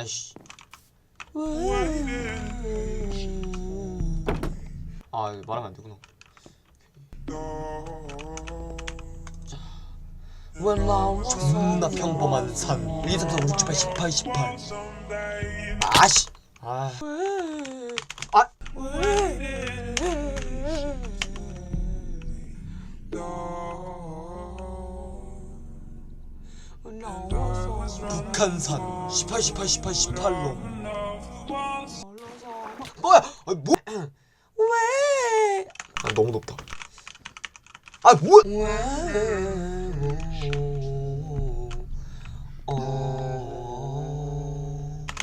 아이씨. 아 이거 말하면 안 되구나. 자. 존나 평범한 산 1, 2, 3, 4, 5, 6, 7, 8, 18, 18 아씨 아 아. 북한산. 18, 18, 18, 18로. 뭐야? 아, 뭐? 왜? 아, 너무 높다. 아 뭐야 어...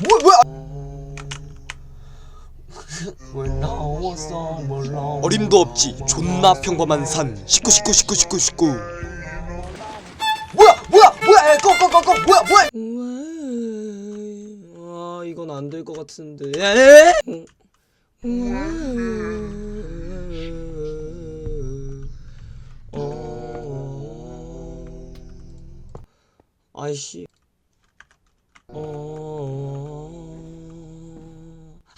뭐야? 뭐야 어림도 없지. 존나 평범한 산. 19 19 19 19 19 뭐야 뭐야 뭐야 꺼꺼꺼꺼 뭐야 뭐야 아 이건 안 될 것 같은데. 에? 어. 아이씨. 어.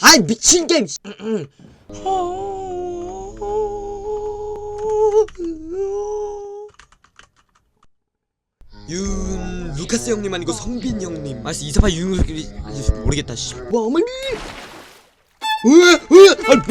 아이 미친 게임. 씨. 윤 루카스 형님 아니고 성빈 형님. 아씨 이사파 윤 모르겠다 씨. 뭐 어머니? 으 으 아니 뭐